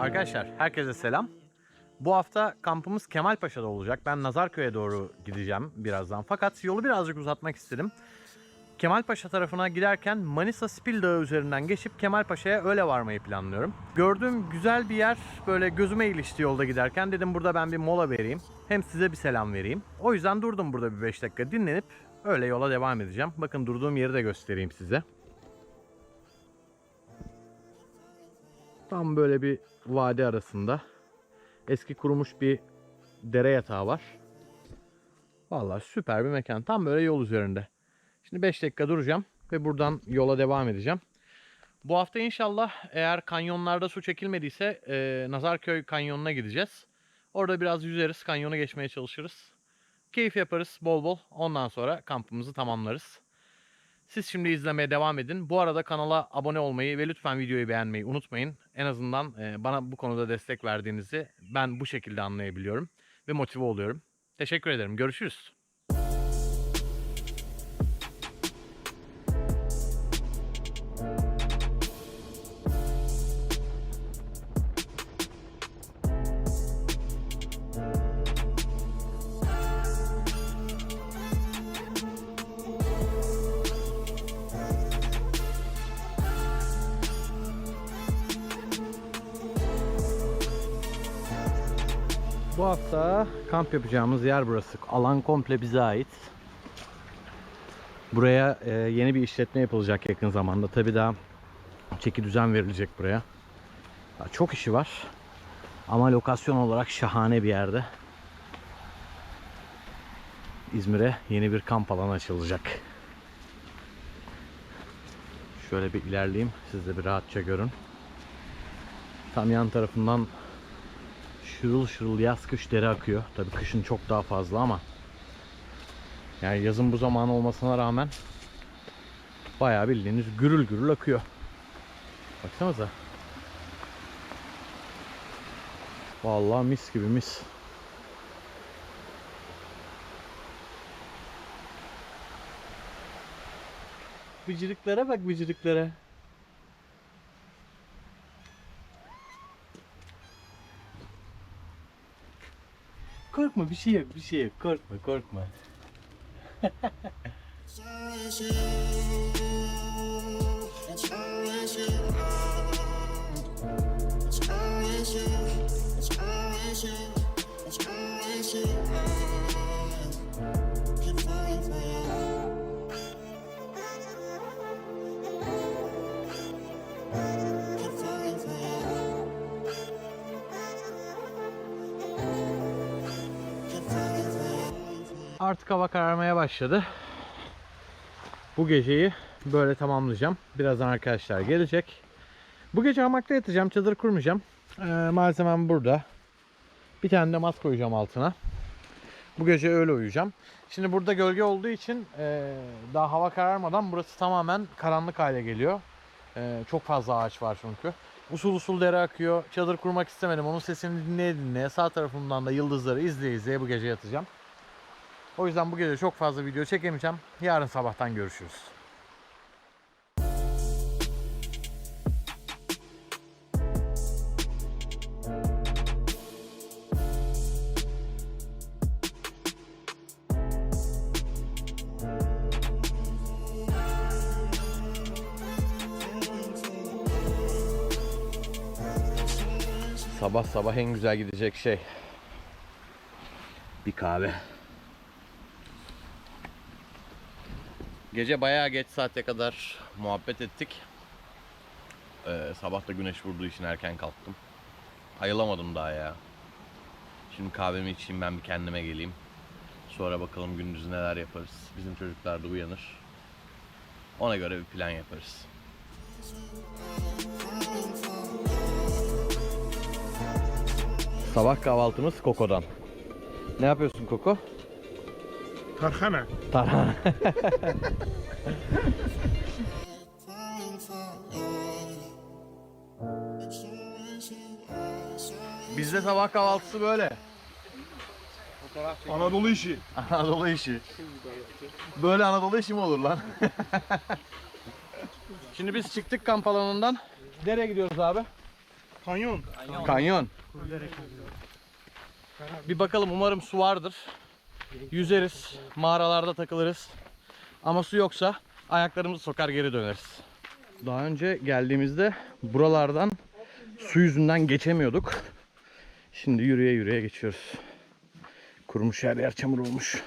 Arkadaşlar herkese selam. Bu hafta kampımız Kemalpaşa'da olacak. Ben Nazarköy'e doğru gideceğim birazdan. Fakat yolu birazcık uzatmak istedim. Kemalpaşa tarafına giderken Manisa Spil Dağı üzerinden geçip Kemalpaşa'ya öyle varmayı planlıyorum. Gördüğüm güzel bir yer böyle gözüme ilişti yolda giderken. Dedim burada ben bir mola vereyim. Hem size bir selam vereyim. O yüzden durdum burada bir 5 dakika dinlenip öyle yola devam edeceğim. Bakın durduğum yeri de göstereyim size. Tam böyle bir vadi arasında eski kurumuş bir dere yatağı var. Vallahi süper bir mekan. Tam böyle yol üzerinde. Şimdi 5 dakika duracağım ve buradan yola devam edeceğim. Bu hafta inşallah eğer kanyonlarda su çekilmediyse e, Nazarköy kanyonuna gideceğiz. Orada biraz yüzeriz, kanyonu geçmeye çalışırız. Keyif yaparız bol bol. Ondan sonra kampımızı tamamlarız. Siz şimdi izlemeye devam edin. Bu arada kanala abone olmayı ve lütfen videoyu beğenmeyi unutmayın. En azından e, bana bu konuda destek verdiğinizi ben bu şekilde anlayabiliyorum ve motive oluyorum. Teşekkür ederim. Görüşürüz. Bu hafta kamp yapacağımız yer burası. Alan komple bize ait. Buraya e, yeni bir işletme yapılacak yakın zamanda. Tabii daha çeki düzen verilecek buraya. Daha çok işi var. Ama lokasyon olarak şahane bir yerde. İzmir'e yeni bir kamp alanı açılacak. Şöyle bir ilerleyeyim. Siz de bir rahatça görün. Tam yan tarafından şırıl şırıl yaz kış dere akıyor. Tabii kışın çok daha fazla ama yani yazın bu zamanı olmasına rağmen bayağı bildiğiniz gürül gürül akıyor. Baksanıza. Vallahi mis gibi mis. Bıcırıklara bak bıcırıklara. Korkma bir şey yok bir şey yok korkma korkma. It's always you. Artık hava kararmaya başladı. Bu geceyi böyle tamamlayacağım. Birazdan arkadaşlar gelecek. Bu gece hamakta yatacağım. Çadır kurmayacağım. Ee, malzemem burada. Bir tane de mat koyacağım altına. Bu gece öyle uyuyacağım. Şimdi burada gölge olduğu için e, daha hava kararmadan burası tamamen karanlık hale geliyor. E, çok fazla ağaç var çünkü. Usul usul dere akıyor. Çadır kurmak istemedim. Onun sesini dinleye dinleye sağ tarafımdan da yıldızları izleye izleye bu gece yatacağım. O yüzden bu gece çok fazla video çekemeyeceğim. Yarın sabahtan görüşürüz. Sabah sabah en güzel gidecek şey bir kahve. Gece bayağı geç saate kadar muhabbet ettik. Ee, sabah da güneş vurduğu için erken kalktım. Ayılamadım daha ya. Şimdi kahvemi içeyim ben bir kendime geleyim. Sonra bakalım gündüz neler yaparız. Bizim çocuklar da uyanır. Ona göre bir plan yaparız. Sabah kahvaltımız Koko'dan. Ne yapıyorsun Koko? It's always Bizde sabah kahvaltısı böyle. Anadolu işi. Anadolu işi. Böyle Anadolu işi mi olur lan? Şimdi biz çıktık kamp alanından. Nereye gidiyoruz abi? Kanyon. Kanyon. Bir bakalım umarım su vardır. Yüzeriz, mağaralarda takılırız. Ama su yoksa ayaklarımızı sokar geri döneriz. Daha önce geldiğimizde buralardan su yüzünden geçemiyorduk. Şimdi yürüye yürüye geçiyoruz. Kurumuş her yer çamur olmuş.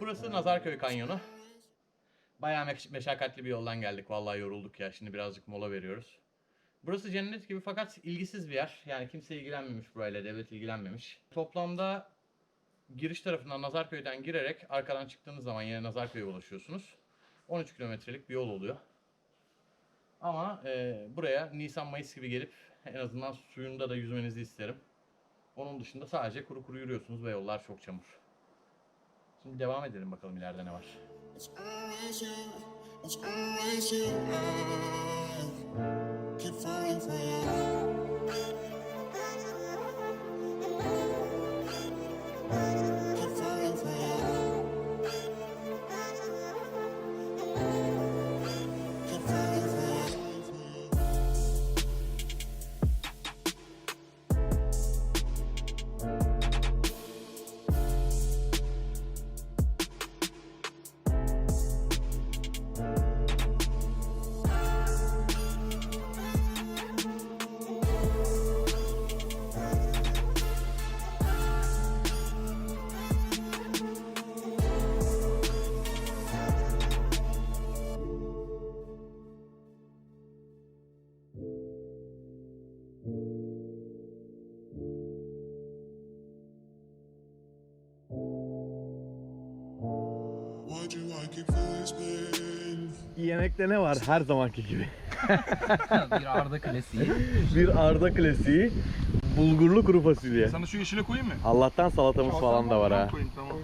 Burası Nazarköy Kanyonu. Bayağı meş- meşakkatli bir yoldan geldik. Vallahi yorulduk ya. Şimdi birazcık mola veriyoruz. Burası cennet gibi fakat ilgisiz bir yer. Yani kimse ilgilenmemiş burayla, devlet ilgilenmemiş. Toplamda giriş tarafından Nazarköy'den girerek arkadan çıktığınız zaman yine Nazarköy'e ulaşıyorsunuz. 13 kilometrelik bir yol oluyor. Ama e, buraya Nisan-Mayıs gibi gelip en azından suyunda da yüzmenizi isterim. Onun dışında sadece kuru kuru yürüyorsunuz ve yollar çok çamur. Şimdi devam edelim bakalım ileride ne var. It's always you. You. Keep falling for you. Yemekte ne var her zamanki gibi? bir Arda klasiği. Bir Arda klasiği, bulgurlu kuru fasulye. Sana şu yeşile koyayım mı? Allah'tan salatamız falan da var ha. Koyayım tamam.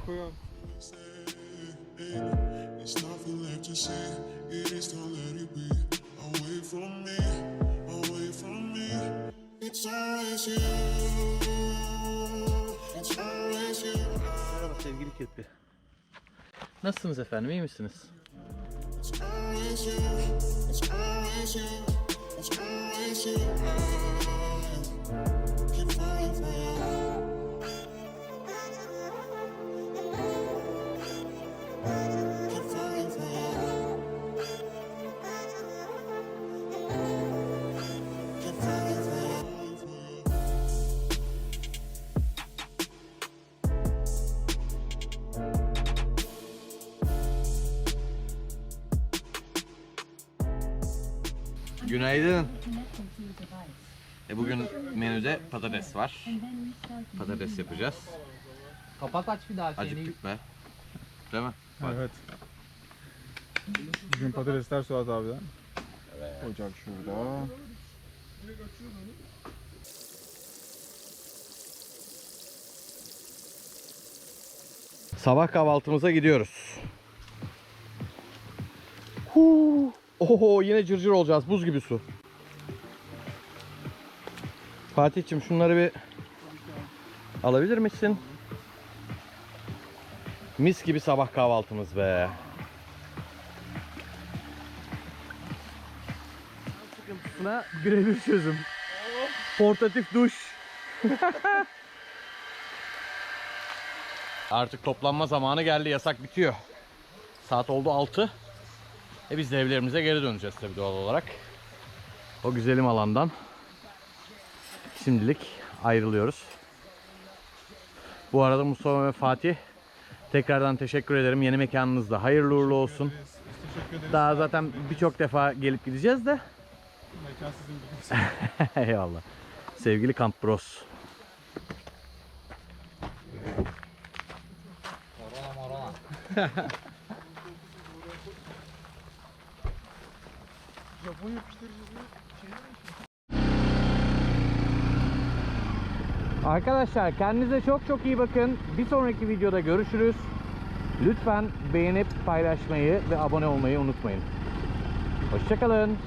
Sevgili kirpi. Nasılsınız efendim, iyi misiniz? It's always you. It's always you. It's always you. Günaydın. E bugün menüde patates var. Patates yapacağız. Kapak aç bir daha seni. Acıktık be. Değil mi? Evet. Bugün patatesler Suat abiden. Ocak şurada. Sabah kahvaltımıza gidiyoruz. Huu. Oho yine cırcır olacağız. Buz gibi su. Fatih'cim şunları bir alabilir misin? Mis gibi sabah kahvaltımız be. Sıkıntısına birebir çözüm. Portatif duş. Artık toplanma zamanı geldi. Yasak bitiyor. Saat oldu 6. E biz de evlerimize geri döneceğiz tabii doğal olarak. O güzelim alandan şimdilik ayrılıyoruz. Bu arada Mustafa ve Fatih tekrardan teşekkür ederim. Yeni mekanınız da hayırlı uğurlu olsun. Daha zaten birçok defa gelip gideceğiz de. Mekan sizin. Eyvallah. Sevgili Kamp Bros. Korona morona. Japon yapıştırıcısı Arkadaşlar kendinize çok çok iyi bakın. Bir sonraki videoda görüşürüz. Lütfen beğenip paylaşmayı ve abone olmayı unutmayın. Hoşçakalın.